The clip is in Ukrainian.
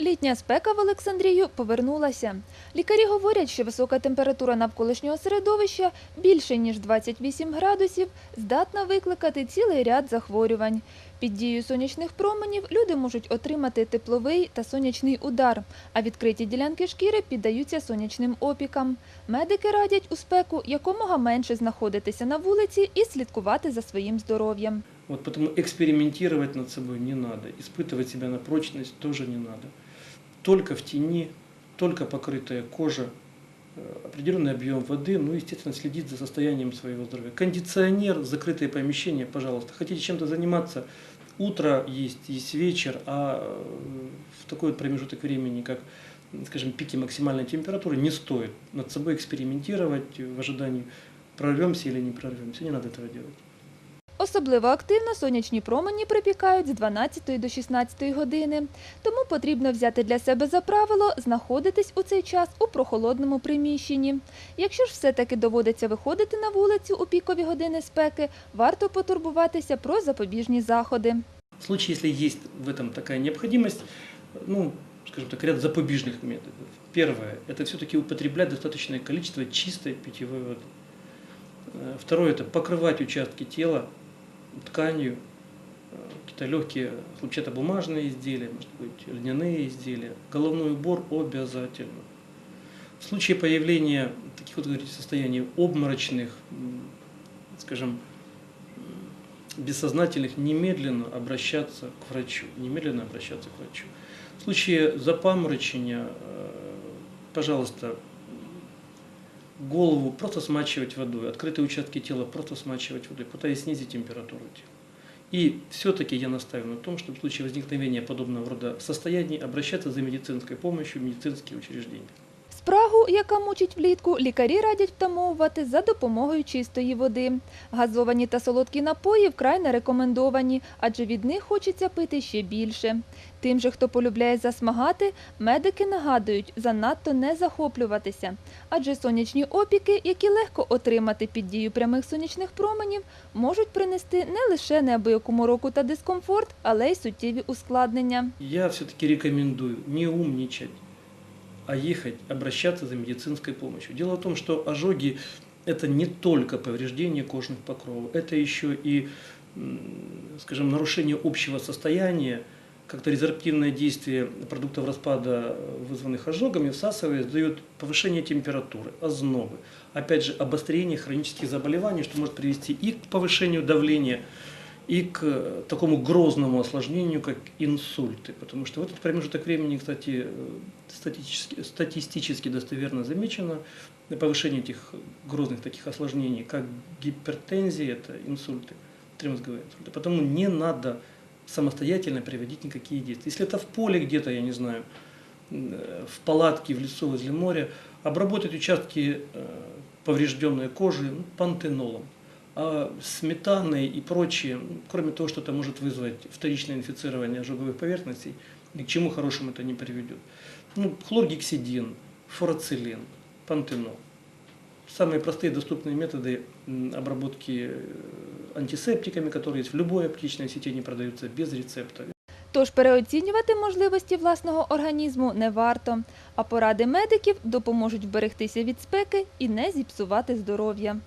Літня спека в Олександрію повернулася. Лікарі говорять, що висока температура навколишнього середовища більше ніж 28 градусів здатна викликати цілий ряд захворювань. Під дією сонячних променів люди можуть отримати тепловий та сонячний удар, а відкриті ділянки шкіри піддаються сонячним опікам. Медики радять у спеку якомога менше знаходитися на вулиці і слідкувати за своїм здоров'ям. Вот потому экспериментировать над собой не надо, испытывать себя на прочность тоже не надо. Только в тени, только покрытая кожа, э, определенный объем воды, ну, естественно, следить за состоянием своего здоровья. Кондиционер, закрытые помещения, пожалуйста. Хотите чем-то заниматься, утро есть, есть вечер, а э, в такой вот промежуток времени, как, скажем, пики максимальной температуры, не стоит над собой экспериментировать в ожидании, прорвемся или не прорвемся. Не надо этого делать. Особливо активно сонячні промені припікають з 12 до 16 години. Тому потрібно взяти для себе за правило знаходитись у цей час у прохолодному приміщенні. Якщо ж все-таки доводиться виходити на вулицю у пікові години спеки, варто потурбуватися про запобіжні заходи. В случае, если есть в этом такая необходимость, ну, скажем так, ряд запобежных методов. Первое – это все-таки употреблять достаточное количество чистой питьевой воды. Э, Второе – это покрывать участки тела Тканью, э, какие-то легкие хлопчатобумажные изделия, может быть, льняные изделия. Головной убор обязательно. В случае появления таких вот говорите, состояний обморочных, скажем, бессознательных, немедленно обращаться к врачу. Немедленно обращаться к врачу. В случае запаморочения, э, пожалуйста, голову просто смачивать водой, открытые участки тела просто смачивать водой, пытаясь снизить температуру тела. И все-таки я настаиваю на том, чтобы в случае возникновения подобного рода состояний обращаться за медицинской помощью в медицинские учреждения. Спрагу, яка мучить влітку, лікарі радять втамовувати за допомогою чистої води. Газовані та солодкі напої вкрай не рекомендовані, адже від них хочеться пити ще більше. Тим же, хто полюбляє засмагати, медики нагадують занадто не захоплюватися, адже сонячні опіки, які легко отримати під дію прямих сонячних променів, можуть принести не лише неабияку мороку та дискомфорт, але й суттєві ускладнення. Я все-таки рекомендую не умничать, а ехать, обращаться за медицинской помощью. Дело в том, что ожоги – это не только повреждение кожных покровов, это еще и, скажем, нарушение общего состояния, как-то резорптивное действие продуктов распада, э, вызванных ожогами, всасываясь, дает повышение температуры, ознобы. Опять же, обострение хронических заболеваний, что может привести и к повышению давления, и к такому грозному осложнению, как инсульты. Потому что в этот промежуток времени, кстати, э, статистически, статистически достоверно замечено повышение этих грозных таких осложнений, как гипертензия, это инсульты, тремозговые инсульты. Потому не надо самостоятельно приводить никакие действия. Если это в поле где-то, я не знаю, э, в палатке, в лесу возле моря, обработать участки э, поврежденной кожи ну, пантенолом. А сметаны и прочее, ну, кроме того, что это может вызвать вторичное инфицирование ожоговых поверхностей, ни к чему хорошему это не приведет. Ну, хлоргексидин, фурацилин, пантенол. Самые простые доступные методы м, обработки э, антисептиками, которые есть в любой аптечной сети, они продаются без рецепта. Тож переоцінювати можливості власного організму не варто, а поради медиків допоможуть вберегтися від спеки і не зіпсувати здоров'я.